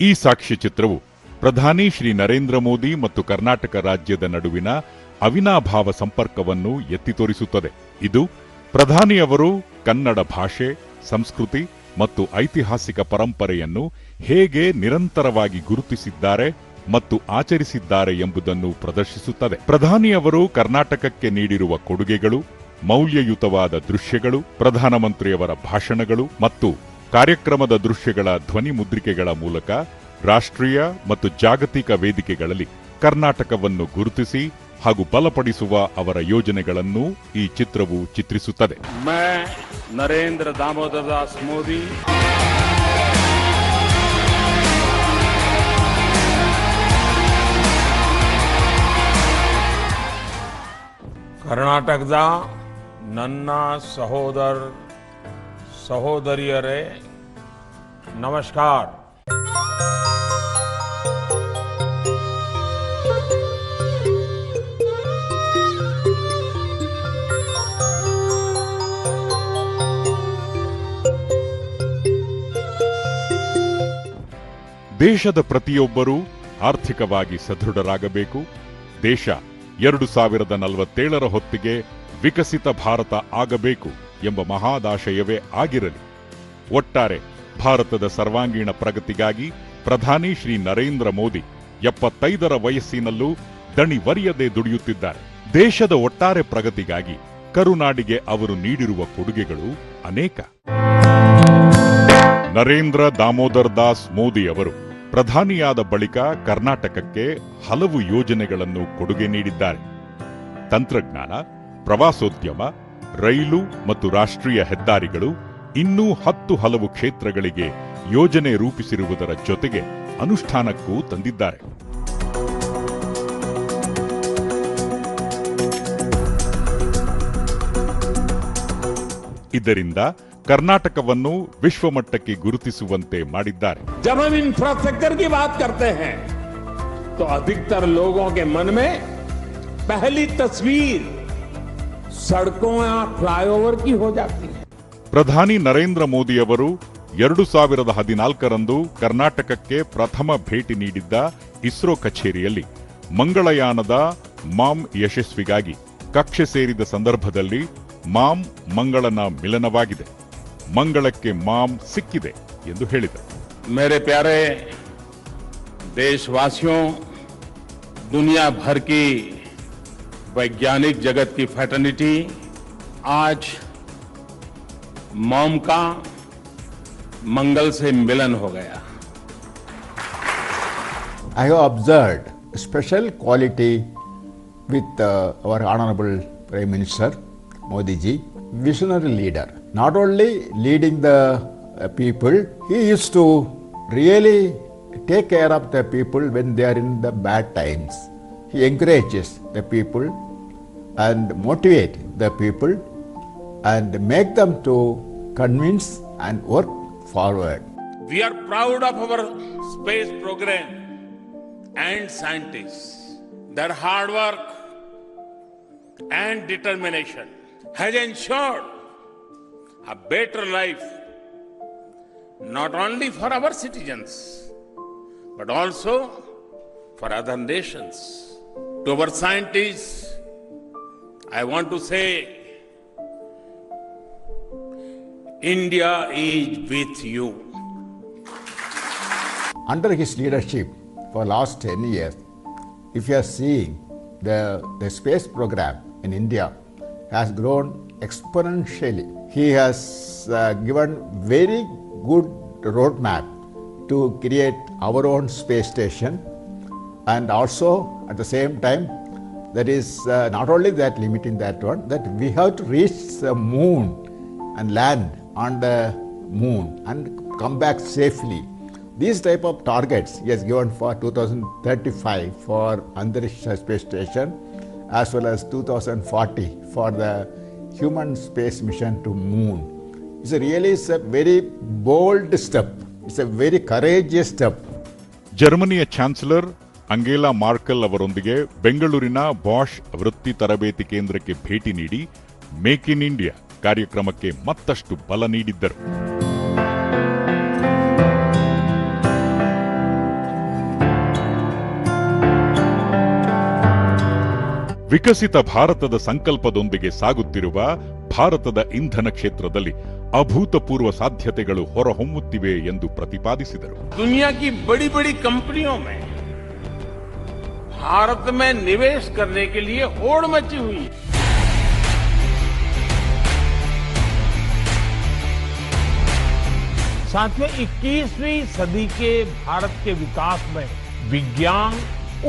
ಈ ಸಾಕ್ಷ್ಯಚಿತ್ರವು ಪ್ರಧಾನಿ ಶ್ರೀ ನರೇಂದ್ರ ಮೋದಿ ಮತ್ತು ಕರ್ನಾಟಕ ರಾಜ್ಯದ ನಡುವಿನ ಅವಿನಾಭಾವ ಸಂಪರ್ಕವನ್ನು ಎತ್ತಿ ತೋರಿಸುತ್ತದೆ. ಇದು ಪ್ರಧಾನಿಯವರು ಕನ್ನಡ ಭಾಷೆ, ಸಂಸ್ಕೃತಿ ಮತ್ತು ಐತಿಹಾಸಿಕ ಪರಂಪರೆಯನ್ನು ಹೇಗೆ ನಿರಂತರವಾಗಿ ಗುರುತಿಸಿದ್ದಾರೆ ಮತ್ತು ಆಚರಿಸಿದ್ದಾರೆ ಎಂಬುದನ್ನು ಪ್ರದರ್ಶಿಸುತ್ತದೆ. ಪ್ರಧಾನಿಯವರು ಕರ್ನಾಟಕಕ್ಕೆ ನೀಡಿರುವ ಕೊಡುಗೆಗಳು, ಮೌಲ್ಯಯುತವಾದ ದೃಶ್ಯಗಳು, ಪ್ರಧಾನಮಂತ್ರಿಯವರ ಭಾಷಣಗಳು ಮತ್ತು ಕಾರ್ಯಕ್ರಮದ ದೃಶ್ಯಗಳ ಧ್ವನಿ ಮುದ್ರಿಕೆಗಳ ಮೂಲಕ ರಾಷ್ಟ್ರೀಯ ಮತ್ತು ಜಾಗತಿಕ ವೇದಿಕೆಗಳಲ್ಲಿ ಕರ್ನಾಟಕವನ್ನು ಗುರುತಿಸಿ ಹಾಗೂ ಬಲಪಡಿಸುವ ಅವರ ಯೋಜನೆಗಳನ್ನು ಈ ಚಿತ್ರವು ಚಿತ್ರಿಸುತ್ತದೆ. ನರೇಂದ್ರ ದಾಮೋದರ ದಾಸ್ ಮೋದಿ. ಕರ್ನಾಟಕದ ನನ್ನ ಸಹೋದರ ಸಹೋದರಿಯರೇ ನಮಸ್ಕಾರ. ದೇಶದ ಪ್ರತಿಯೊಬ್ಬರೂ ಆರ್ಥಿಕವಾಗಿ ಸದೃಢರಾಗಬೇಕು. ದೇಶ ಎರಡು ಸಾವಿರದ ನಲವತ್ತೇಳರ ಹೊತ್ತಿಗೆ ವಿಕಸಿತ ಭಾರತ ಆಗಬೇಕು. ಎಂಬ ಮಹಾದಾಶಯವೇ ಆಗಿರಲಿ. ಒಟ್ಟಾರೆ ಭಾರತದ ಸರ್ವಾಂಗೀಣ ಪ್ರಗತಿಗಾಗಿ ಪ್ರಧಾನಿ ಶ್ರೀ ನರೇಂದ್ರ ಮೋದಿ ಎಪ್ಪತ್ತೈದರ ವಯಸ್ಸಿನಲ್ಲೂ ದಣಿವರಿಯದೆ ದುಡಿಯುತ್ತಿದ್ದಾರೆ. ದೇಶದ ಒಟ್ಟಾರೆ ಪ್ರಗತಿಗಾಗಿ ಕರುನಾಡಿಗೆ ಅವರು ನೀಡಿರುವ ಕೊಡುಗೆಗಳು ಅನೇಕ. ನರೇಂದ್ರ ದಾಮೋದರ್ ದಾಸ್ ಮೋದಿ ಅವರು ಪ್ರಧಾನಿಯಾದ ಬಳಿಕ ಕರ್ನಾಟಕಕ್ಕೆ ಹಲವು ಯೋಜನೆಗಳನ್ನು ಕೊಡುಗೆ ನೀಡಿದ್ದಾರೆ. ತಂತ್ರಜ್ಞಾನ, ಪ್ರವಾಸೋದ್ಯಮ ರೈಲು ಮತ್ತು ರಾಷ್ಟ್ರೀಯ ಹೆದ್ದಾರಿಗಳು ಇನ್ನೂ ಹತ್ತು ಹಲವು ಕ್ಷೇತ್ರಗಳಿಗೆ ಯೋಜನೆ ರೂಪಿಸಿರುವುದರ ಜೊತೆಗೆ ಅನುಷ್ಠಾನಕ್ಕೂ ತಂದಿದ್ದಾರೆ ಇದರಿಂದ ಕರ್ನಾಟಕವನ್ನು ವಿಶ್ವಮಟ್ಟಕ್ಕೆ ಗುರುತಿಸುವಂತೆ ಮಾಡಿದ್ದಾರೆ जब हम इंफ्रास्ट्रक्चर की बात करते हैं तो अधिकतर लोगों के मन में पहली तस्वीर सड़कों या फ्लाईओवर की हो जाती है ಪ್ರಧಾನಿ ನರೇಂದ್ರ ಮೋದಿಯವರು ಎರಡು ಸಾವಿರದ ಹದಿನಾಲ್ಕರಂದು ಕರ್ನಾಟಕಕ್ಕೆ ಪ್ರಥಮ ಭೇಟಿ ನೀಡಿದ್ದ ಇಸ್ರೋ ಕಚೇರಿಯಲ್ಲಿ ಮಂಗಳಯಾನದ ಮಾಮ್ ಯಶಸ್ವಿಗಾಗಿ ಕಕ್ಷೆ ಸೇರಿದ ಸಂದರ್ಭದಲ್ಲಿ ಮಾಮ್ ಮಂಗಳನ ಮಿಲನವಾಗಿದೆ ಮಂಗಳಕ್ಕೆ ಮಾಮ್ ಸಿಕ್ಕಿದೆ ಎಂದು ಹೇಳಿದರು मेरे प्यारे देशवासियों दुनिया भर की वैज्ञानिक जगत की फैटर्निटी आज मॉम का मंगल से मिलन हो गया। I have observe special quality with our honourable prime minister Modi ji visionary leader not only leading the people he is to really take care of the people when they are in the bad times He encourages the people and motivate the people and make them to convince and work forward. We are proud of our space program and scientists. Their hard work and determination has ensured a better life not only for our citizens but also for other nations. To our scientists, I want to say India is with you. under his leadership for last 10 years, if you are seeing the, the space program in India has grown exponentially. He has uh, given very good roadmap to create our own space station and also at the same time that is uh, not only that limiting that one that we have to reach the moon and land on the moon and come back safely. These type of targets he has given for 2035 for Antariksha space station as well as 2040 for the human space mission to moon. It's a really it's a very bold step. It's a very courageous step. Germany a chancellor Angela Merkel ಅವರೊಂದಿಗೆ ಬೆಂಗಳೂರಿನ Bosch ವೃತ್ತಿ ತರಬೇತಿ ಕೇಂದ್ರಕ್ಕೆ ಭೇಟಿ ನೀಡಿ make in India ಕಾರ್ಯಕ್ರಮಕ್ಕೆ ಮತ್ತಷ್ಟು ಬಲ ನೀಡಿದ್ದರು. ವಿಕಸಿತ ಭಾರತದ ಸಂಕಲ್ಪದೊಂದಿಗೆ ಸಾಗುತ್ತಿರುವ ಭಾರತದ ಇಂಧನ ಕ್ಷೇತ್ರದಲ್ಲಿ ಅಭೂತಪೂರ್ವ ಸಾಧ್ಯತೆಗಳು ಹೊರಹೊಮ್ಮುತ್ತಿವೆ ಎಂದು ಪ್ರತಿಪಾದಿಸಿದರು. ದುನಿಯಾ ಕಿ ಬಡಿ ಬಡಿ ಕಂಪನಿಯೋ ಮೇ भारत में निवेश करने के लिए होड़ मची हुई है। साथियों 21वीं सदी के भारत के विकास में विज्ञान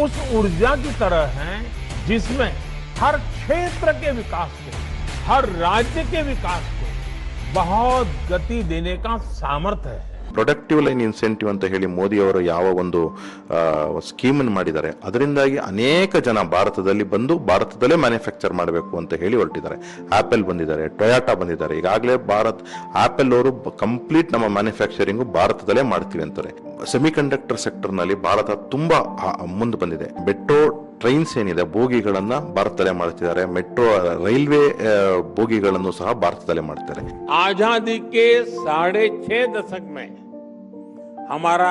उस ऊर्जा की तरह है जिसमें हर क्षेत्र के विकास को, हर राज्य के विकास को बहुत गति देने का सामर्थ्य है। ಪ್ರೊಡಕ್ಟಿವ್ ಲೈನ್ ಇನ್ಸೆಂಟಿವ್ ಅಂತ ಹೇಳಿ ಮೋದಿ ಅವರು ಯಾವ ಒಂದು ಸ್ಕೀಮ್ ಮಾಡಿದ್ದಾರೆ. ಅದರಿಂದಾಗಿ ಅನೇಕ ಜನ ಭಾರತದಲ್ಲಿ ಬಂದು ಭಾರತದಲ್ಲೇ ಮ್ಯಾನುಫ್ಯಾಕ್ಚರ್ ಮಾಡಬೇಕು ಅಂತ ಹೇಳಿ ಹೊರಟಿದ್ದಾರೆ. ಆ್ಯಪಲ್ ಬಂದಿದ್ದಾರೆ ಟೊಯಾಟಾ ಬಂದಿದ್ದಾರೆ. ಈಗಾಗಲೇ ಭಾರತ್ ಆಪಲ್ ಅವರು ಕಂಪ್ಲೀಟ್ ನಮ್ಮ ಮ್ಯಾನುಫ್ಯಾಕ್ಚರಿಂಗು ಭಾರತದಲ್ಲೇ ಮಾಡ್ತೀವಿ ಅಂತಾರೆ. ಸೆಮಿಕಂಡಕ್ಟರ್ ಸೆಕ್ಟರ್ನಲ್ಲಿ ಸೆಕ್ಟರ್ನಲ್ಲಿ ಭಾರತ ತುಂಬಾ ಮುಂದೆ ಬಂದಿದೆ. ಮೆಟ್ರೋ ಟ್ರೈನ್ಸ್ ಏನಿದೆ ಬೋಗಿಗಳನ್ನ ಭಾರತದಲ್ಲೇ ಮಾಡ್ತಿದ್ದಾರೆ ಮೆಟ್ರೋ ರೈಲ್ವೆ ಆ, ಬೋಗಿಗಳನ್ನು ಸಹ ಭಾರತದಲ್ಲೇ ಮಾಡ್ತಾರೆ आजादी के साढ़े छह दशक में हमारा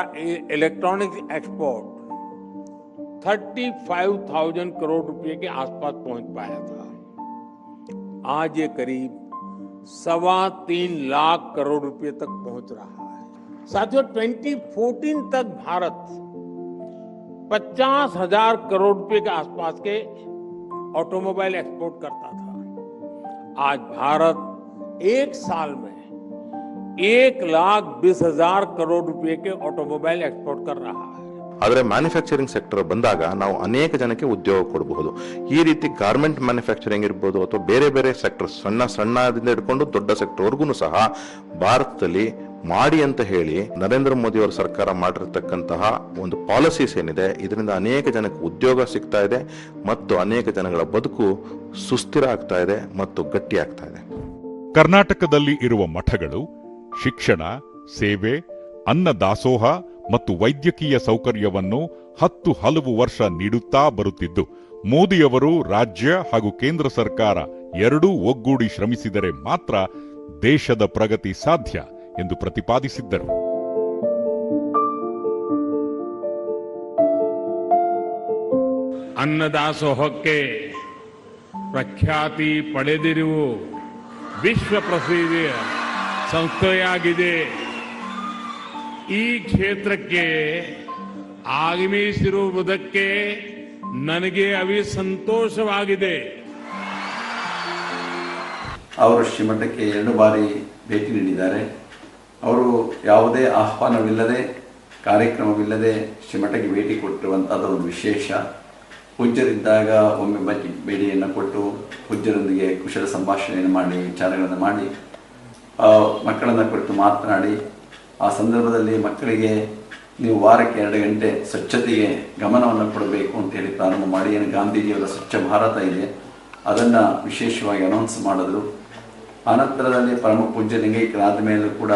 इलेक्ट्रॉनिक्स एक्सपोर्ट 35,000 करोड़ रुपए के आसपास पहुंच पाया था आज ये करीब सवा तीन लाख करोड़ रुपए तक पहुंच रहा है साथियों 2014 तक भारत पचास हजार करोड़ रुपए के आसपास के ऑटोमोबाइल एक्सपोर्ट करता था आज भारत एक साल में एक लाख बीस हजार करोड़ रुपए के ऑटोमोबाइल एक्सपोर्ट कर रहा है ಆದರೆ ಮ್ಯಾನುಫ್ಯಾಕ್ಚರಿಂಗ್ ಸೆಕ್ಟರ್ ಬಂದಾಗ ನಾವು ಅನೇಕ ಜನಕ್ಕೆ ಉದ್ಯೋಗ ಕೊಡಬಹುದು ಈ ರೀತಿ ಗಾರ್ಮೆಂಟ್ ಮ್ಯಾನುಫ್ಯಾಕ್ಚರಿಂಗ್ ಇರ್ಬೋದು ಅಥವಾ ಬೇರೆ ಬೇರೆ ಸೆಕ್ಟರ್ ಸಣ್ಣ ಸಣ್ಣದಿಂದ ಹಿಡ್ಕೊಂಡು ದೊಡ್ಡ ಸೆಕ್ಟರ್ವರೆಗೂ ಸಹ ಭಾರತದಲ್ಲಿ ಮಾಡಿ ಅಂತ ಹೇಳಿ ನರೇಂದ್ರ ಮೋದಿ ಅವರ ಸರ್ಕಾರ ಮಾಡಿರ್ತಕ್ಕಂತಹ ಒಂದು ಪಾಲಿಸೀಸ್ ಏನಿದೆ, ಇದರಿಂದ ಅನೇಕ ಜನಕ್ಕೆ ಉದ್ಯೋಗ ಸಿಗ್ತಾ ಇದೆ ಮತ್ತು ಅನೇಕ ಜನಗಳ ಬದುಕು ಸುಸ್ಥಿರ ಆಗ್ತಾ ಇದೆ ಮತ್ತು ಗಟ್ಟಿ ಆಗ್ತಾ ಇದೆ. ಕರ್ನಾಟಕದಲ್ಲಿ ಇರುವ ಮಠಗಳು, ಶಿಕ್ಷಣ, ಸೇವೆ, ಅನ್ನ ದಾಸೋಹ ಮತ್ತು ವೈದ್ಯಕೀಯ ಸೌಕರ್ಯವನ್ನು ಹತ್ತು ಹಲವು ವರ್ಷ ನೀಡುತ್ತಾ ಬರುತ್ತಿದ್ದು, ಮೋದಿಯವರು ರಾಜ್ಯ ಹಾಗೂ ಕೇಂದ್ರ ಸರ್ಕಾರ ಎರಡೂ ಒಗ್ಗೂಡಿ ಶ್ರಮಿಸಿದರೆ ಮಾತ್ರ ದೇಶದ ಪ್ರಗತಿ ಸಾಧ್ಯ. ಎಂದು ಪ್ರತಿಪಾದಿಸಿದ್ದರು. ಅನ್ನದಾಸೋಹಕ್ಕೆ ಪ್ರಖ್ಯಾತಿ ಪಡೆದಿರುವ ವಿಶ್ವ ಪ್ರಸಿದ್ಧಿಯ ಸಂಸ್ಥೆಯಾಗಿದೆ. ಈ ಕ್ಷೇತ್ರಕ್ಕೆ ಆಗಮಿಸಿರುವುದಕ್ಕೆ ನನಗೆ ಅವಿ ಸಂತೋಷವಾಗಿದೆ. ಅವರು ಶ್ರೀಮಠಕ್ಕೆ ಎರಡು ಬಾರಿ ಭೇಟಿ ನೀಡಿದ್ದಾರೆ. ಅವರು ಯಾವುದೇ ಆಹ್ವಾನವಿಲ್ಲದೆ, ಕಾರ್ಯಕ್ರಮವಿಲ್ಲದೆ ಶ್ರೀಮಠಕ್ಕೆ ಭೇಟಿ ಕೊಟ್ಟಿರುವಂಥದ್ದು ಒಂದು ವಿಶೇಷ. ಪೂಜ್ಯರಿದ್ದಾಗ ಒಮ್ಮೆ ಬಜ್ಜಿ ಭೇಟಿಯನ್ನು ಕೊಟ್ಟು ಪೂಜ್ಯರೊಂದಿಗೆ ಕುಶಲ ಸಂಭಾಷಣೆಯನ್ನು ಮಾಡಿ, ವಿಚಾರಗಳನ್ನು ಮಾಡಿ ಮಕ್ಕಳನ್ನು ಮಕ್ಕಳನ್ನ ಕುರಿತು ಮಾತನಾಡಿ, ಆ ಸಂದರ್ಭದಲ್ಲಿ ಮಕ್ಕಳಿಗೆ ನೀವು ವಾರಕ್ಕೆ ಎರಡು ಗಂಟೆ ಸ್ವಚ್ಛತೆಗೆ ಗಮನವನ್ನು ಕೊಡಬೇಕು ಅಂತ ಹೇಳಿ ಪ್ರಾರಂಭ ಮಾಡಿ, ಏನು ಗಾಂಧೀಜಿಯವರ ಸ್ವಚ್ಛ ಭಾರತ ಇದೆ, ಅದನ್ನು ವಿಶೇಷವಾಗಿ ಅನೌನ್ಸ್ ಮಾಡಿದ್ರು. ಆನಂತರದಲ್ಲಿ ಪರಮ ಪೂಜ್ಯ ಲಿಂಗೈಕ್ಯರಾದ ಮೇಲೂ ಕೂಡ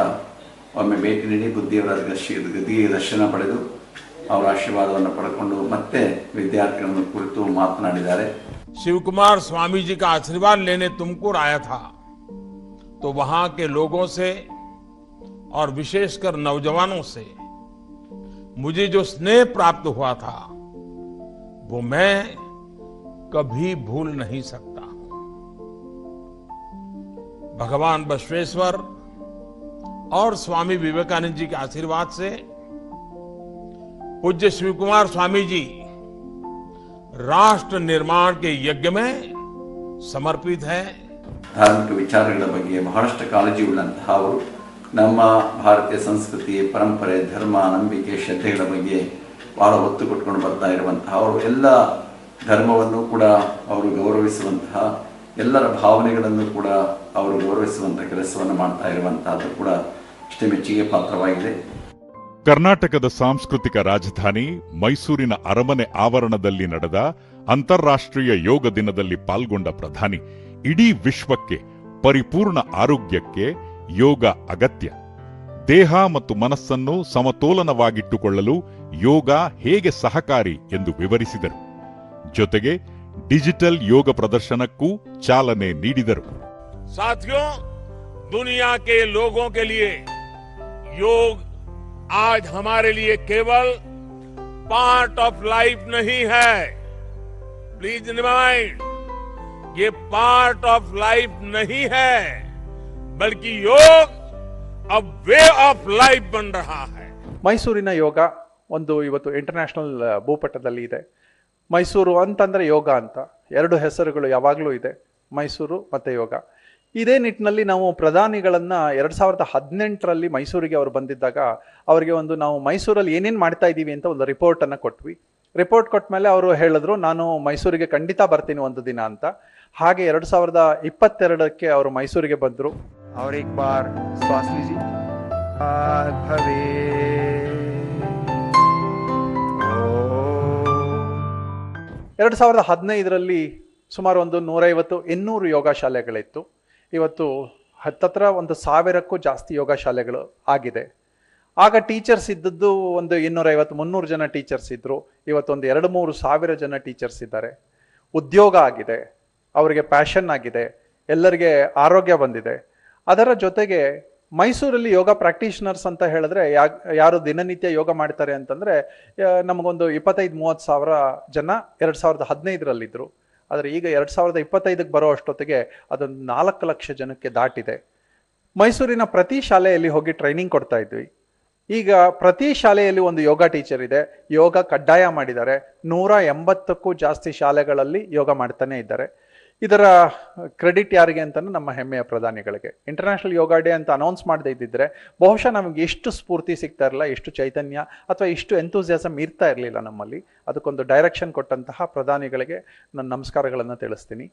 ಒಮ್ಮೆ ಭೇಟಿ ನೀಡಿ ಬುದ್ಧಿಯವರ ದರ್ಶಿ ಗದ್ದಿಗೆ ದರ್ಶನ ಪಡೆದು ಅವರ ಆಶೀರ್ವಾದವನ್ನು ಪಡ್ಕೊಂಡು ಮತ್ತೆ ವಿದ್ಯಾರ್ಥಿಗಳನ್ನು ಕುರಿತು ಮಾತನಾಡಿದ್ದಾರೆ शिव कुमार स्वामी जी का आशीर्वाद लेने तुमकुर आया था तो वहां के लोगों से और विशेषकर नौजवानों से मुझे जो स्नेह प्राप्त हुआ था वो मैं कभी भूल नहीं सकता भगवान बसवेश्वर और स्वामी विवेकानंद जी के आशीर्वाद से पूज्य शिव कुमार स्वामी जी राष्ट्र निर्माण के यज्ञ में समर्पित है ಧಾರ್ಮಿಕ ವಿಚಾರಗಳ ಬಗ್ಗೆ ಬಹಳಷ್ಟು ಕಾಳಜಿ ಉಳ್ಳಂತಹ ಅವರು ನಮ್ಮ ಭಾರತೀಯ ಸಂಸ್ಕೃತಿ ಪರಂಪರೆ ಧರ್ಮ ನಂಬಿಕೆ ಶ್ರದ್ಧೆಗಳ ಬಗ್ಗೆ ಬಹಳ ಒತ್ತು ಕೊಟ್ಕೊಂಡು ಬರ್ತಾ ಇರುವಂತಹ ಅವರು ಎಲ್ಲ ಧರ್ಮವನ್ನು ಕೂಡ ಅವರು ಗೌರವಿಸುವಂತಹ ಎಲ್ಲರ ಭಾವನೆಗಳನ್ನು ಕೂಡ ಅವರು ಗೌರವಿಸುವಂತಹ ಕೆಲಸವನ್ನು ಮಾಡ್ತಾ ಇರುವಂತಹದ್ದು ಕೂಡ ಅಷ್ಟೇ ಮೆಚ್ಚುಗೆ ಪಾತ್ರವಾಗಿದೆ. ಕರ್ನಾಟಕದ ಸಾಂಸ್ಕೃತಿಕ ರಾಜಧಾನಿ ಮೈಸೂರಿನ ಅರಮನೆ ಆವರಣದಲ್ಲಿ ನಡೆದ ಅಂತಾರಾಷ್ಟ್ರೀಯ ಯೋಗ ದಿನದಲ್ಲಿ ಪಾಲ್ಗೊಂಡ ಪ್ರಧಾನಿ, ಇಡೀ ವಿಶ್ವಕ್ಕೆ ಪರಿಪೂರ್ಣ ಆರೋಗ್ಯಕ್ಕೆ ಯೋಗ ಅಗತ್ಯ. ದೇಹ ಮತ್ತು ಮನಸ್ಸನ್ನು ಸಮತೋಲನವಾಗಿಟ್ಟುಕೊಳ್ಳಲು ಯೋಗ ಹೇಗೆ ಸಹಕಾರಿ ಎಂದು ವಿವರಿಸಿದರು. ಜೊತೆಗೆ ಡಿಜಿಟಲ್ ಯೋಗ ಪ್ರದರ್ಶನಕ್ಕೂ ಚಾಲನೆ ನೀಡಿದರು साथियों दुनिया के लोगों के लिए योग आज हमारे लिए केवल पार्ट ऑफ लाइफ नहीं है प्लीज रिमाइंड ये पार्ट ऑफ लाइफ नहीं है बल्कि योग अब वे ऑफ लाइफ बन रहा है ಮೈಸೂರಿನ ಯೋಗ ಒಂದು ಇವತ್ತು ಇಂಟರ್ನ್ಯಾಷನಲ್ ಭೂಪಟದಲ್ಲಿ ಇದೆ ಮೈಸೂರು ಅಂತಂದರೆ ಯೋಗ ಅಂತ. ಎರಡು ಹೆಸರುಗಳು ಯಾವಾಗಲೂ ಇದೆ, ಮೈಸೂರು ಮತ್ತು ಯೋಗ. ಇದೇ ನಿಟ್ಟಿನಲ್ಲಿ ನಾವು ಪ್ರಧಾನಿಗಳನ್ನು ಎರಡು ಸಾವಿರದ ಹದಿನೆಂಟರಲ್ಲಿ ಮೈಸೂರಿಗೆ ಅವರು ಬಂದಿದ್ದಾಗ ಅವರಿಗೆ ಒಂದು ನಾವು ಮೈಸೂರಲ್ಲಿ ಏನೇನು ಮಾಡ್ತಾ ಇದ್ದೀವಿ ಅಂತ ಒಂದು ರಿಪೋರ್ಟನ್ನು ಕೊಟ್ವಿ. ರಿಪೋರ್ಟ್ ಕೊಟ್ಟ ಮೇಲೆ ಅವರು ಹೇಳಿದ್ರು, ನಾನು ಮೈಸೂರಿಗೆ ಖಂಡಿತ ಬರ್ತೀನಿ ಒಂದು ದಿನ ಅಂತ. ಹಾಗೆ ಎರಡು ಸಾವಿರದ ಇಪ್ಪತ್ತೆರಡಕ್ಕೆ ಅವರು ಮೈಸೂರಿಗೆ ಬಂದರು. ಅವ್ರಿಗೆ ಬಾರ್ ಎರಡು ಸಾವಿರದ ಹದಿನೈದರಲ್ಲಿ ಸುಮಾರು ಒಂದು ನೂರೈವತ್ತು ಇನ್ನೂರು ಯೋಗ ಶಾಲೆಗಳಿತ್ತು ಇವತ್ತು ಹತ್ತತ್ರ ಒಂದು ಸಾವಿರಕ್ಕೂ ಜಾಸ್ತಿ ಯೋಗ ಶಾಲೆಗಳು ಆಗಿದೆ. ಆಗ ಟೀಚರ್ಸ್ ಇದ್ದದ್ದು ಒಂದು ಇನ್ನೂರೈವತ್ತು, ಮುನ್ನೂರು ಜನ ಟೀಚರ್ಸ್ ಇದ್ದರು ಇವತ್ತೊಂದು ಎರಡು ಮೂರು ಸಾವಿರ ಜನ ಟೀಚರ್ಸ್ ಇದ್ದಾರೆ. ಉದ್ಯೋಗ ಆಗಿದೆ. ಅವರಿಗೆ ಪ್ಯಾಷನ್ ಆಗಿದೆ. ಎಲ್ಲರಿಗೆ ಆರೋಗ್ಯ ಬಂದಿದೆ. ಅದರ ಜೊತೆಗೆ ಮೈಸೂರಲ್ಲಿ ಯೋಗ ಪ್ರಾಕ್ಟೀಷನರ್ಸ್ ಅಂತ ಹೇಳಿದ್ರೆ ಯಾರು ದಿನನಿತ್ಯ ಯೋಗ ಮಾಡ್ತಾರೆ ಅಂತಂದ್ರೆ ನಮಗೊಂದು ಇಪ್ಪತ್ತೈದು, ಮೂವತ್ತು ಸಾವಿರ ಜನ ಎರಡ್ ಸಾವಿರದ ಹದಿನೈದರಲ್ಲಿದ್ದರು ಆದರೆ ಈಗ ಎರಡ್ ಸಾವಿರದ ಇಪ್ಪತ್ತೈದಕ್ಕೆ ಬರೋ ಅಷ್ಟೊತ್ತಿಗೆ ಅದೊಂದು ನಾಲ್ಕು ಲಕ್ಷ ಜನಕ್ಕೆ ದಾಟಿದೆ. ಮೈಸೂರಿನ ಪ್ರತಿ ಶಾಲೆಯಲ್ಲಿ ಹೋಗಿ ಟ್ರೈನಿಂಗ್ ಕೊಡ್ತಾ ಇದ್ವಿ. ಈಗ ಪ್ರತಿ ಶಾಲೆಯಲ್ಲಿ ಒಂದು ಯೋಗ ಟೀಚರ್ ಇದೆ. ಯೋಗ ಕಡ್ಡಾಯ ಮಾಡಿದ್ದಾರೆ. ನೂರ ಎಂಬತ್ತಕ್ಕೂ ಜಾಸ್ತಿ ಶಾಲೆಗಳಲ್ಲಿ ಯೋಗ ಮಾಡ್ತಾನೆ ಇದ್ದಾರೆ. ಇದರ ಕ್ರೆಡಿಟ್ ಯಾರಿಗೆ ಅಂತಂದ್ರೆ ನಮ್ಮ ಹೆಮ್ಮೆಯ ಪ್ರಧಾನಿಗಳಿಗೆ ಇಂಟರ್ನ್ಯಾಷನಲ್ ಯೋಗ ಡೇ ಅಂತ ಅನೌನ್ಸ್ ಮಾಡದೇ ಇದ್ದಿದ್ರೆ ಬಹುಶಃ ನಮಗೆ ಎಷ್ಟು ಸ್ಫೂರ್ತಿ ಸಿಗ್ತಾ ಇರಲಿಲ್ಲ ಎಷ್ಟು ಚೈತನ್ಯ ಅಥವಾ ಇಷ್ಟು ಎಂತೂಸಿಯಾಸಮ್ ಇರ್ತಾ ಇರಲಿಲ್ಲ ನಮ್ಮಲ್ಲಿ ಅದಕ್ಕೊಂದು ಡೈರೆಕ್ಷನ್ ಕೊಟ್ಟಂತಹ ಪ್ರಧಾನಿಗಳಿಗೆ ನನ್ನ ನಮಸ್ಕಾರಗಳನ್ನು ತಿಳಿಸ್ತೀನಿ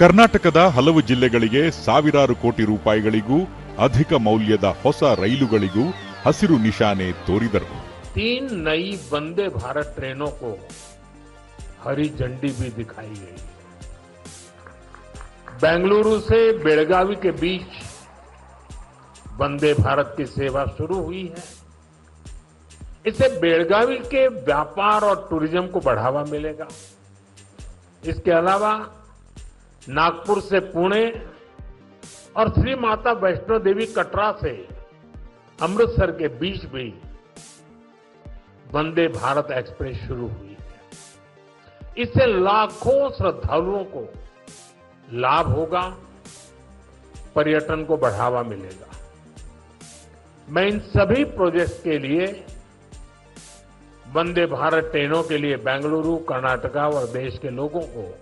ಕರ್ನಾಟಕದ ಹಲವು ಜಿಲ್ಲೆಗಳಿಗೆ ಸಾವಿರಾರು ಕೋಟಿ ರೂಪಾಯಿಗಳಿಗೂ ಅಧಿಕ ಮೌಲ್ಯದ ಹೊಸ ರೈಲುಗಳಿಗೂ ಹಸಿರು ನಿಶಾನೆ ತೋರಿದರು तीन नई वंदे भारत ट्रेनों को हरी झंडी भी दिखाई गई। बेंगलुरु से बेलगावी के बीच वंदे भारत की सेवा शुरू हुई है। इससे बेलगावी के व्यापार और टूरिज़्म को बढ़ावा मिलेगा। इसके अलावा नागपुर से पुणे और श्री माता वैष्णो देवी कटरा से अमृतसर के बीच भी वंदे भारत एक्सप्रेस शुरू हुई। इससे लाखों श्रद्धालुओं को लाभ होगा, पर्यटन को बढ़ावा मिलेगा। मैं इन सभी प्रोजेक्ट्स के लिए, वंदे भारत ट्रेनों के लिए बेंगलुरु, कर्नाटका और देश के लोगों को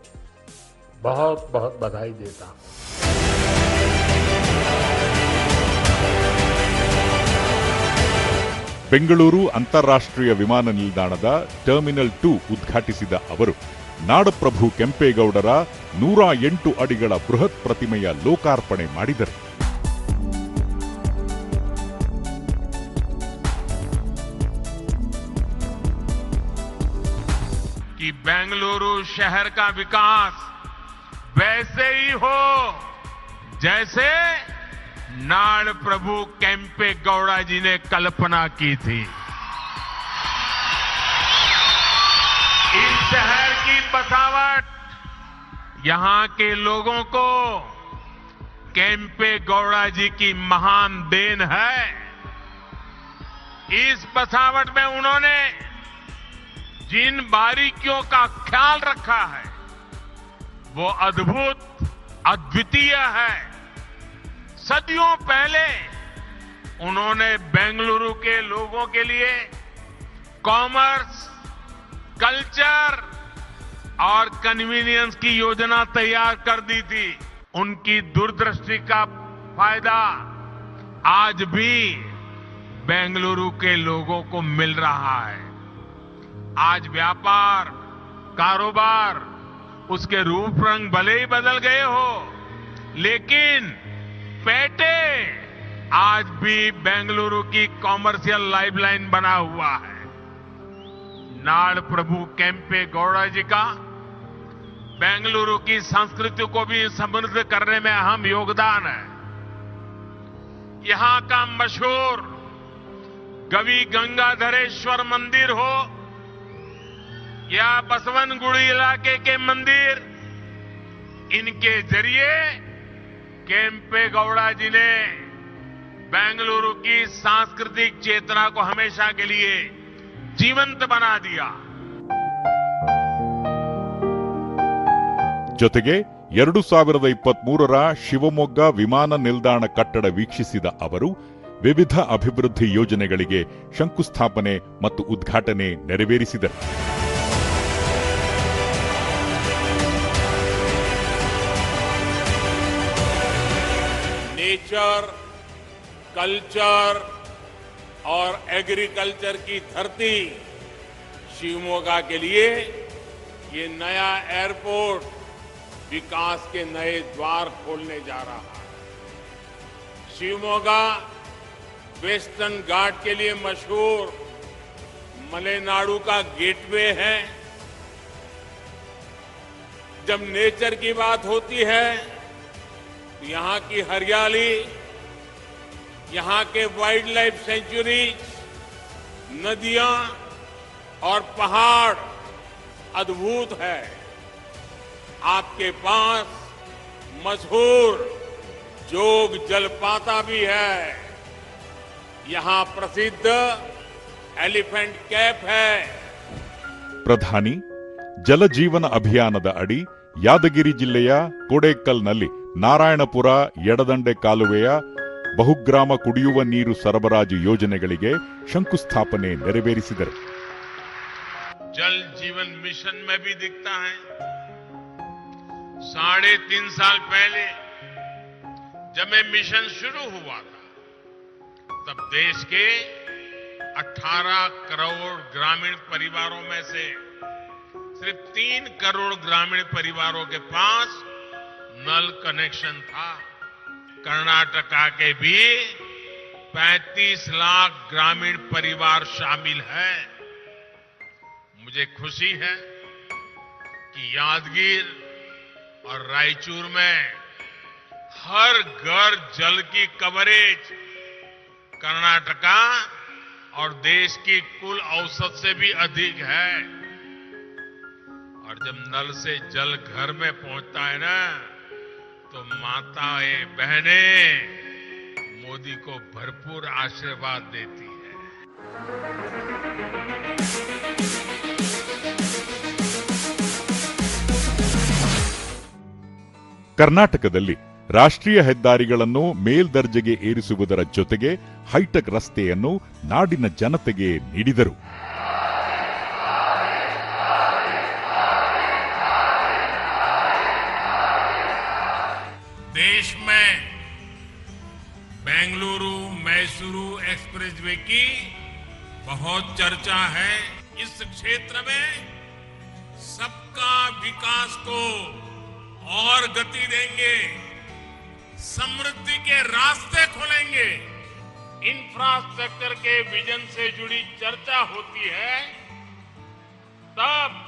बहुत बहुत बधाई देता हूँ। ಬೆಂಗಳೂರು ಅಂತಾರಾಷ್ಟ್ರೀಯ ವಿಮಾನ ನಿಲ್ದಾಣದ ಟರ್ಮಿನಲ್ ಟೂ ಉದ್ಘಾಟಿಸಿದ ಅವರು ನಾಡಪ್ರಭು ಕೆಂಪೇಗೌಡರ ನೂರ ಎಂಟು ಅಡಿಗಳ ಬೃಹತ್ ಪ್ರತಿಮೆಯ ಲೋಕಾರ್ಪಣೆ ಮಾಡಿದರು कि बेंगलुरु शहर का विकास वैसे ही हो जैसे नाड़ प्रभु कैंपे गौड़ा जी ने कल्पना की थी। इस शहर की बसावट, यहाँ के लोगों को कैंपे गौड़ा जी की महान देन है। इस बसावट में उन्होंने जिन बारीकियों का ख्याल रखा है, वो अद्भुत, अद्वितीय है। सदियों पहले उन्होंने बेंगलुरु के लोगों के लिए कॉमर्स कल्चर और कन्वीनियंस की योजना तैयार कर दी थी। उनकी दूरदृष्टि का फ़ायदा आज भी बेंगलुरु के लोगों को मिल रहा है। आज व्यापार, कारोबार, उसके रूप रंग भले ही बदल गए हो, लेकिन पेटे। आज भी बेंगलुरु की कॉमर्शियल लाइफलाइन बना हुआ है। नाड़ प्रभु कैंपे गौड़ा जी का, बेंगलुरु की संस्कृति को भी समृद्ध करने में अहम योगदान है। यहाँ का मशहूर गवि गंगाधरेश्वर मंदिर हो, या बसवनगुड़ी इलाके के मंदिर, इनके ज़रिए केम्पेगौड़ा जी ने बेंगलुरु की सांस्कृतिक चेतना को हमेशा के लिए जीवंत बना दिया ಜೊತೆಗೆ ಎರಡು ಸಾವಿರದ ಇಪ್ಪತ್ತ್ ಮೂರರ ಶಿವಮೊಗ್ಗ ವಿಮಾನ ನಿಲ್ದಾಣ ಕಟ್ಟಡ ವೀಕ್ಷಿಸಿದ ಅವರು ವಿವಿಧ ಅಭಿವೃದ್ಧಿ ಯೋಜನೆಗಳಿಗೆ ಶಂಕುಸ್ಥಾಪನೆ ಮತ್ತು ಉದ್ಘಾಟನೆ ನೆರವೇರಿಸಿದರು. नेचर, कल्चर और एग्रीकल्चर की धरती शिवमोगा के लिए ये नया एयरपोर्ट विकास के नए द्वार खोलने जा रहा है। शिवमोगा वेस्टर्न घाट के लिए मशहूर मलेनाडु का गेटवे है। जब नेचर की बात होती है तो यहाँ की हरियाली यहाँ के वाइल्ड लाइफ सेंचुरीज नदियां और पहाड़ अद्भुत है आपके पास मशहूर जोग जलपाता भी है यहाँ प्रसिद्ध एलिफेंट कैप है ಪ್ರಧಾನಿ ಜಲಜೀವನ ಅಭಿಯಾನದ ಅಡಿ ಯಾದಗಿರಿ ಜಿಲ್ಲೆಯ ಕೋಡೇಕಲ್ನಲ್ಲಿ ನಾರಾಯಣಪುರ ಎಡದಂಡೆ ಕಾಲುವೆಯ ಬಹುಗ್ರಾಮ ಕುಡಿಯುವ ನೀರು ಸರಬರಾಜು ಯೋಜನೆಗಳಿಗೆ ಶಂಕುಸ್ಥಾಪನೆ ನೆರವೇರಿಸಿದರು जल जीवन मिशन में भी दिखता है साढ़े तीन साल पहले जब ये मिशन शुरू हुआ था तब देश के 18 करोड़ ग्रामीण परिवारों में से सिर्फ तीन करोड़ ग्रामीण परिवारों के पास नल कनेक्शन था। कर्नाटका के भी 35 लाख ग्रामीण परिवार शामिल है। मुझे खुशी है कि यादगीर और रायचूर में हर घर जल की कवरेज कर्नाटका और देश की कुल औसत से भी अधिक है। और जब नल से जल घर में पहुँचता है ना तो माताएं बहनें मोदी को भरपूर आशीर्वाद देती है ಕರ್ನಾಟಕದಲ್ಲಿ ರಾಷ್ಟ್ರೀಯ ಹೆದ್ದಾರಿಗಳನ್ನು ಮೇಲ್ದರ್ಜೆಗೆ ಏರಿಸುವುದರ ಜೊತೆಗೆ ಹೈಟೆಕ್ ರಸ್ತೆಯನ್ನು ನಾಡಿನ ಜನತೆಗೆ ನೀಡಿದರು एक्सप्रेसवे की बहुत चर्चा है इस क्षेत्र में। सबका विकास को और गति देंगे। समृद्धि के रास्ते खोलेंगे। इंफ्रास्ट्रक्चर के विजन से जुड़ी चर्चा होती है। तब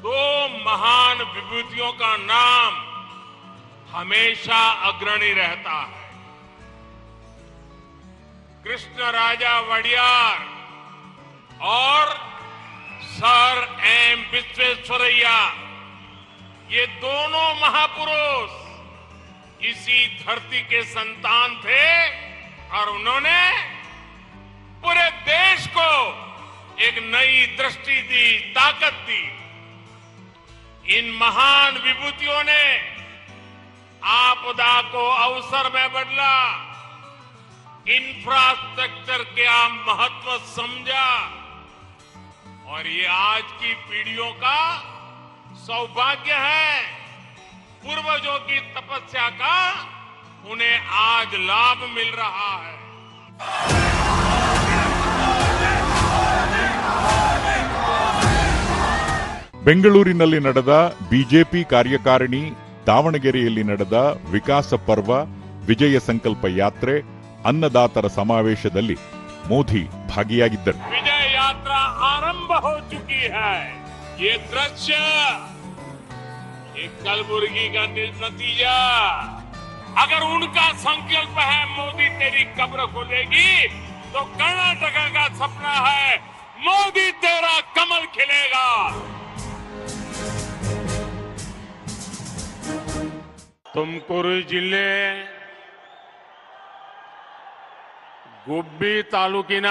दो महान विभूतियों का नाम हमेशा अग्रणी रहता है। कृष्ण राजा वडियार और सर एम विश्वेश्वरैया, ये दोनों महापुरुष इसी धरती के संतान थे और उन्होंने पूरे देश को एक नई दृष्टि दी, ताकत दी। इन महान विभूतियों ने आपदा को अवसर में बदला। इंफ्रास्ट्रक्चर का महत्व समझा और ये आज की पीढ़ियों का सौभाग्य है पूर्वजों की तपस्या का उन्हें आज लाभ मिल रहा है ಬೆಂಗಳೂರಿನಲ್ಲಿ ನಡೆದ ಬಿಜೆಪಿ ಕಾರ್ಯಕಾರಿಣಿ ದಾವಣಗೆರೆಯಲ್ಲಿ ನಡೆದ ವಿಕಾಸ ಪರ್ವ ವಿಜಯ ಸಂಕಲ್ಪ ಯಾತ್ರೆ ಅನ್ನದಾತರ ಸಮಾವೇಶದಲ್ಲಿ ಮೋದಿ ಭಾಗಿಯಾಗಿದ್ದರು विजय यात्रा आरंभ हो चुकी है ये दृश्य एक कलबुर्गी का नि- नतीजा अगर उनका संकल्प है मोदी तेरी कब्र खुलेगी तो कर्नाटका का सपना है मोदी तेरा कमल खिलेगा ತುಮಕೂರು ಜಿಲ್ಲೆ ಗುಬ್ಬಿ ತಾಲೂಕಿನ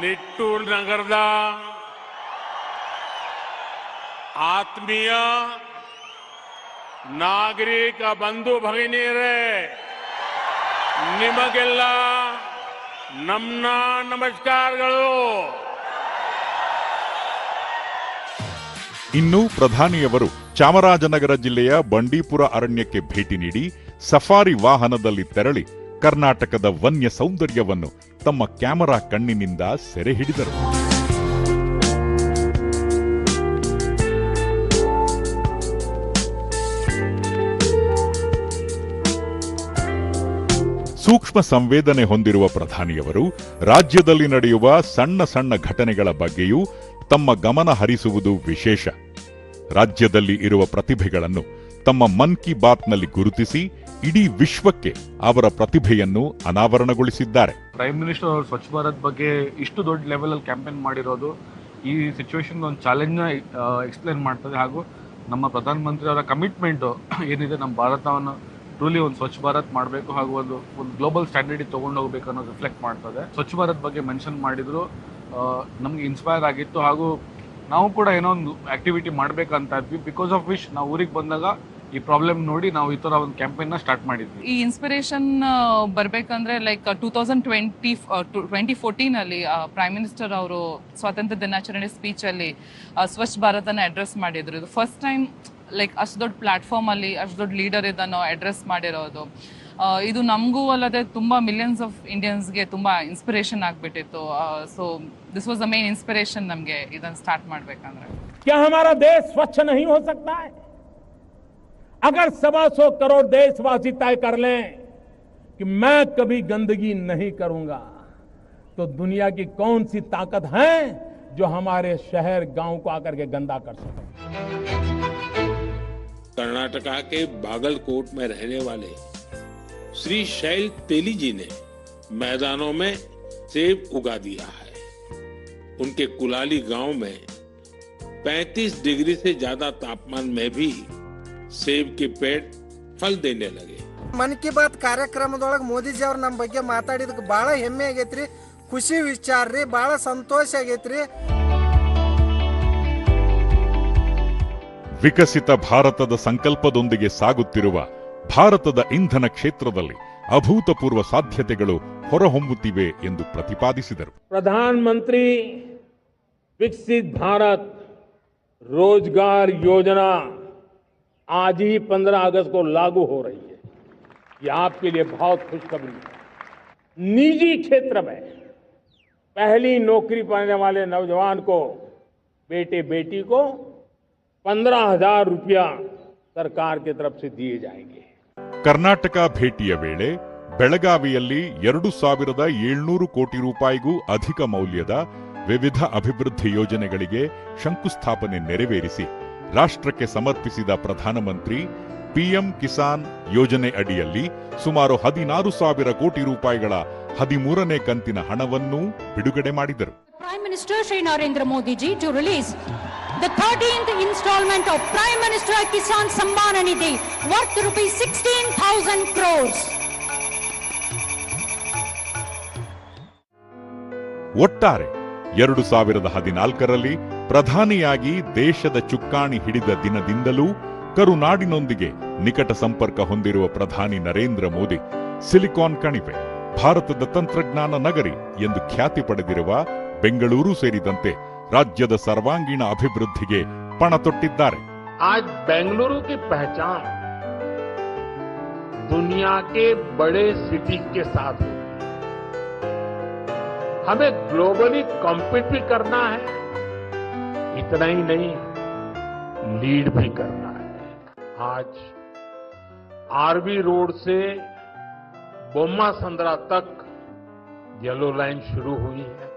ನಿಟ್ಟೂರು ನಗರದ ಆತ್ಮೀಯ ನಾಗರಿಕ ಬಂಧು ಭಗಿನಿಯರೇ, ನಿಮಗೆಲ್ಲ ನಮ್ಮ ನಮಸ್ಕಾರಗಳು. ಇನ್ನು ಪ್ರಧಾನಿಯವರು ಚಾಮರಾಜನಗರ ಜಿಲ್ಲೆಯ ಬಂಡೀಪುರ ಅರಣ್ಯಕ್ಕೆ ಭೇಟಿ ನೀಡಿ ಸಫಾರಿ ವಾಹನದಲ್ಲಿ ತೆರಳಿ ಕರ್ನಾಟಕದ ವನ್ಯ ಸೌಂದರ್ಯವನ್ನು ತಮ್ಮ ಕ್ಯಾಮೆರಾ ಕಣ್ಣಿನಿಂದ ಸೆರೆ ಹಿಡಿದರು. ಸೂಕ್ಷ್ಮ ಸಂವೇದನೆ ಹೊಂದಿರುವ ಪ್ರಧಾನಿಯವರು ರಾಜ್ಯದಲ್ಲಿ ನಡೆಯುವ ಸಣ್ಣ ಸಣ್ಣ ಘಟನೆಗಳ ಬಗ್ಗೆಯೂ ತಮ್ಮ ಗಮನ ಹರಿಸುವುದು ವಿಶೇಷ. ರಾಜ್ಯದಲ್ಲಿ ಇರುವ ಪ್ರತಿಭೆಗಳನ್ನು ತಮ್ಮ ಮನ್ ಕಿ ಬಾತ್ನಲ್ಲಿ ಗುರುತಿಸಿ ಇಡೀ ವಿಶ್ವಕ್ಕೆ ಅವರ ಪ್ರತಿಭೆಯನ್ನು ಅನಾವರಣಗೊಳಿಸಿದ್ದಾರೆ. ಪ್ರೈಮ್ ಮಿನಿಸ್ಟರ್ ಅವರು ಸ್ವಚ್ಛ ಭಾರತ್ ಬಗ್ಗೆ ಇಷ್ಟು ದೊಡ್ಡ ಲೆವೆಲಲ್ಲಿ ಕ್ಯಾಂಪೇನ್ ಮಾಡಿರೋದು ಈ ಸಿಚುವೇಶನ್ ಒಂದು ಚಾಲೆಂಜ್ನ ಎಕ್ಸ್ಪ್ಲೇನ್ ಮಾಡ್ತದೆ. ಹಾಗೂ ನಮ್ಮ ಪ್ರಧಾನಮಂತ್ರಿ ಅವರ ಕಮಿಟ್ಮೆಂಟು ಏನಿದೆ, ನಮ್ಮ ಭಾರತವನ್ನು ಟ್ರೂಲಿ ಒಂದು ಸ್ವಚ್ಛ ಭಾರತ್ ಮಾಡಬೇಕು ಹಾಗೂ ಒಂದು ಒಂದು ಗ್ಲೋಬಲ್ ಸ್ಟ್ಯಾಂಡರ್ಡಿಗೆ ತೊಗೊಂಡು ಹೋಗ್ಬೇಕು ಅನ್ನೋದು ರಿಫ್ಲೆಕ್ಟ್ ಮಾಡ್ತದೆ. ಸ್ವಚ್ಛ ಭಾರತ್ ಬಗ್ಗೆ ಮೆನ್ಷನ್ ಮಾಡಿದ್ರು ನಮಗೆ ಇನ್ಸ್ಪೈರ್ ಆಗಿತ್ತು. ಹಾಗೂ ನಾವು ಕೂಡ ಏನೋ ಒಂದು ಆಕ್ಟಿವಿಟಿ ಮಾಡಬೇಕಂತ ಇದ್ವಿ ಬಿಕಾಸ್ ಆಫ್ ವಿಶ್ ನಾವು ಊರಿಗೆ ಬಂದಾಗ ಈ ಪ್ರಾಬ್ಲಮ್ ನೋಡಿ ನಾವು ಈ ಥರ ಒಂದು ಕ್ಯಾಂಪೇನ್ನ ಸ್ಟಾರ್ಟ್ ಮಾಡಿದ್ವಿ ಈ ಇನ್ಸ್ಪಿರೇಷನ್ ಬರ್ಬೇಕಂದ್ರೆ like two thousand twenty twenty fourteen ಅಲ್ಲಿ ಪ್ರೈಮ್ ಮಿನಿಸ್ಟರ್ ಅವರು ಸ್ವಾತಂತ್ರ್ಯ ದಿನಾಚರಣೆ ಸ್ಪೀಚ್ ಅಲ್ಲಿ ಆ, ಸ್ವಚ್ಛ ಭಾರತನ ಅಡ್ರೆಸ್ ಮಾಡಿದ್ರು ಇದು ಫಸ್ಟ್ ಟೈಮ್ ಲೈಕ್ ಅಷ್ಟು ದೊಡ್ಡ ಪ್ಲಾಟ್ಫಾರ್ಮ್ ಅಲ್ಲಿ ಅಷ್ಟು ದೊಡ್ಡ ಲೀಡರ್ ಇದನ್ನು ಅಡ್ರೆಸ್ ಮಾಡಿರೋದು ಆ, ಇದು ನಮಗೂ ಅಲ್ಲದೆ ತುಂಬಾ ಮಿಲಿಯನ್ಸ್ ಆಫ್ ಇಂಡಿಯನ್ಸ್ಗೆ ತುಂಬಾ ಇನ್ಸ್ಪಿರೇಷನ್ ಆಗ್ಬಿಟ್ಟಿತ್ತು so this was the main inspiration ನಮಗೆ ಇದನ್ನ ಸ್ಟಾರ್ಟ್ ಮಾಡ್ಬೇಕಂದ್ರೆ क्या हमारा देश स्वच्छ नहीं हो सकता है अगर सवा सौ करोड़ देशवासी तय कर लें कि मैं कभी गंदगी नहीं करूँगा तो दुनिया की कौन सी ताकत है जो हमारे शहर, गाँव को आकर के गंदा कर सके? कर्नाटका के बागलकोट में रहने वाले श्री शैल तेली जी ने मैदानों में सेब उगा दिया है। उनके कुलाली गाँव में 35 डिग्री से ज़्यादा तापमान में भी ಸೇಬ್ ಕಿ ಪೇಟ್ ಫಲ್ ದೇನೆ ಲಗೆ. ಮನ್ ಕಿ ಬಾತ್ ಕಾರ್ಯಕ್ರಮದೊಳಗೆ ಮೋದಿಜಿ ಅವ್ರ ನಮ್ಮ ಬಗ್ಗೆ ಮಾತಾಡಿದಕ್ಕೆ ಬಹಳ ಹೆಮ್ಮೆ ಆಗೈತ್ರಿ ಖುಷಿ ವಿಚಾರ ರೀ ಬಹಳ ಸಂತೋಷ ಆಗೈತ್ರಿ. ವಿಕಸಿತ ಭಾರತದ ಸಂಕಲ್ಪದೊಂದಿಗೆ ಸಾಗುತ್ತಿರುವ ಭಾರತದ ಇಂಧನ ಕ್ಷೇತ್ರದಲ್ಲಿ ಅಭೂತಪೂರ್ವ ಸಾಧ್ಯತೆಗಳು ಹೊರಹೊಮ್ಮುತ್ತಿವೆ ಎಂದು ಪ್ರತಿಪಾದಿಸಿದರು. ಪ್ರಧಾನ ಮಂತ್ರಿ ವಿಕಸಿತ್ ಭಾರತ್ ರೋಜ್ಗಾರ್ ಯೋಜನಾ आज ही 15 अगस्त को लागू हो रही है ये आपके लिए बहुत खुशखबरी है निजी क्षेत्र में पहली नौकरी पाने वाले नौजवान को बेटे बेटी को पंद्रह हजार रुपया सरकार की तरफ से दिए जाएंगे ಕರ್ನಾಟಕ ಭೇಟಿಯ ವೇಳೆ ಬೆಳಗಾವಿಯಲ್ಲಿ ಎರಡು ಸಾವಿರದ ಏಳ್ನೂರು ಕೋಟಿ ರೂಪಾಯಿಗೂ ಅಧಿಕ ಮೌಲ್ಯದ ವಿವಿಧ ಅಭಿವೃದ್ಧಿ ಯೋಜನೆಗಳಿಗೆ ಶಂಕುಸ್ಥಾಪನೆ ನೆರವೇರಿಸಿ ರಾಷ್ಟ್ರಕ್ಕೆ ಸಮರ್ಪಿಸಿದ ಪ್ರಧಾನಮಂತ್ರಿ ಪಿಎಂ ಕಿಸಾನ್ ಯೋಜನೆ ಅಡಿಯಲ್ಲಿ ಸುಮಾರು ಹದಿನಾರು ಸಾವಿರ ಕೋಟಿ ರೂಪಾಯಿಗಳ ಹದಿಮೂರನೇ ಕಂತಿನ ಹಣವನ್ನು ಬಿಡುಗಡೆ ಮಾಡಿದರು. Prime minister Shri Narendra Modi ji to release the thirteen instalment of prime minister Kisan Samman Nidhi worth rupees sixteen thousand crores ಒಟ್ಟಾರೆ ಎರಡು ಸಾವಿರದ ಹದಿನಾಲ್ಕರಲ್ಲಿ ಪ್ರಧಾನಿಯಾಗಿ ದೇಶದ ಚುಕ್ಕಾಣಿ ಹಿಡಿದ ದಿನದಿಂದಲೂ ಕರುನಾಡಿನೊಂದಿಗೆ ನಿಕಟ ಸಂಪರ್ಕ ಹೊಂದಿರುವ ಪ್ರಧಾನಿ ನರೇಂದ್ರ ಮೋದಿ ಸಿಲಿಕಾನ್ ಕಣಿವೆ ಭಾರತದ ತಂತ್ರಜ್ಞಾನ ನಗರಿ ಎಂದು ಖ್ಯಾತಿ ಪಡೆದಿರುವ ಬೆಂಗಳೂರು ಸೇರಿದಂತೆ ರಾಜ್ಯದ ಸರ್ವಾಂಗೀಣ ಅಭಿವೃದ್ಧಿಗೆ ಪಣ ತೊಟ್ಟಿದ್ದಾರೆ आज बेंगलुरु की पहचान दुनिया के बड़े सिटी के साथ होती है हमें ग्लोबली कॉम्पीट भी करना है इतना ही नहीं, लीड भी करना है। आज आरवी रोड से बोम्मा संद्रा तक येलो लाइन शुरू हुई है।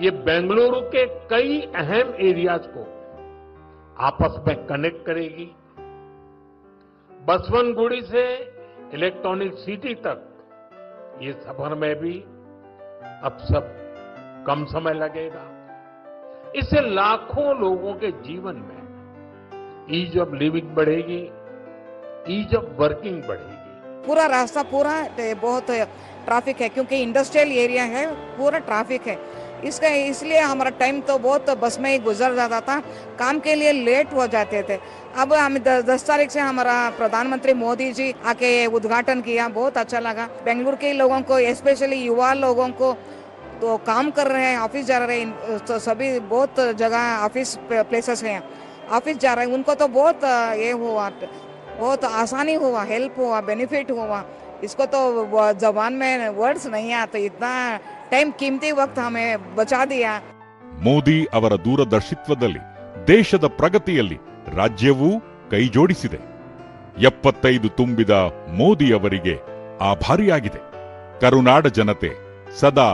ये बेंगलुरु के कई अहम एरियाज़ को आपस में कनेक्ट करेगी। बसवनगुड़ी से इलेक्ट्रॉनिक सिटी तक ये सफ़र में भी अब सब कम समय लगेगा। इससे लाखों लोगों के जीवन में, ईज ऑफ़ लिविंग बढ़ेगी, ईज ऑफ़ वर्किंग बढ़ेगी। पूरा रास्ता पूरा बहुत ट्रैफ़िक है, क्योंकि इंडस्ट्रियल एरिया है, पूरा ट्रैफ़िक है। इसका, इसलिए हमारा टाइम तो बहुत बस में ही गुजर जाता था, काम के लिए लेट हो जाते थे। अब हम दस तारीख से हमारा प्रधानमंत्री मोदी जी आके उद्घाटन किया, बहुत अच्छा लगा। बेंगलुरु के लोगों को स्पेशली युवा लोगों को तो काम कर रहे हैं ऑफिस जा रहे हैं तो सभी बहुत जगह ऑफिस प्लेसेस हैं ऑफिस जा रहे हैं उनको तो बहुत अ, ये हुआ बहुत आसानी हुआ हेल्प हुआ बेनिफिट हुआ इसको तो व- जबान में वर्ड्स नहीं आते इतना टाइम कीमती वक्त हमें बचा दिया ಮೋದಿ ಅವರ ದೂರದರ್ಶಿತ್ವದಲ್ಲಿ ದೇಶದ ಪ್ರಗತಿಯಲ್ಲಿ ರಾಜ್ಯವೂ ಕೈಜೋಡಿಸಿದೆ ಎಪ್ಪತ್ತೈದು ತುಂಬಿದ ಮೋದಿ ಅವರಿಗೆ ಆಭಾರಿಯಾಗಿದೆ ಕರುನಾಡ ಜನತೆ ಸದಾ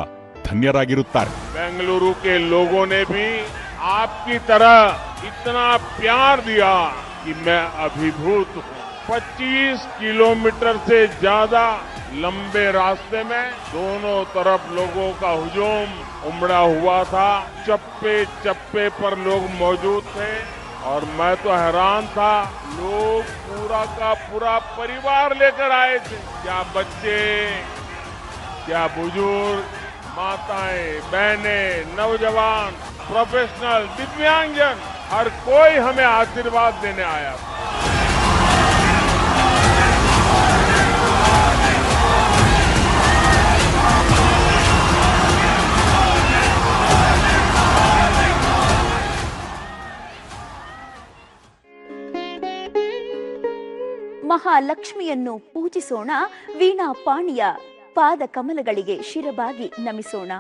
ಧನ್ಯರಾಗಿರುತ್ತಾರೆ बेंगलुरु के लोगों ने भी आपकी तरह इतना प्यार दिया कि मैं अभिभूत हूँ 25 किलोमीटर से ज्यादा लंबे रास्ते में दोनों तरफ लोगों का हुजूम उमड़ा हुआ था चप्पे चप्पे पर लोग मौजूद थे और मैं तो हैरान था लोग पूरा का पूरा परिवार लेकर आए थे क्या बच्चे क्या बुजुर्ग माताएं बहनें नौजवान प्रोफेशनल दिव्यांगजन हर कोई हमें आशीर्वाद देने आया था ಮಹಾಲಕ್ಷ್ಮಿಯನ್ನು ಪೂಜಿಸೋಣ ವೀಣಾ ಪಾಣಿಯ ಪಾದ ಕಮಲಗಳಿಗೆ ಶಿರಬಾಗಿ ನಮಿಸೋಣ.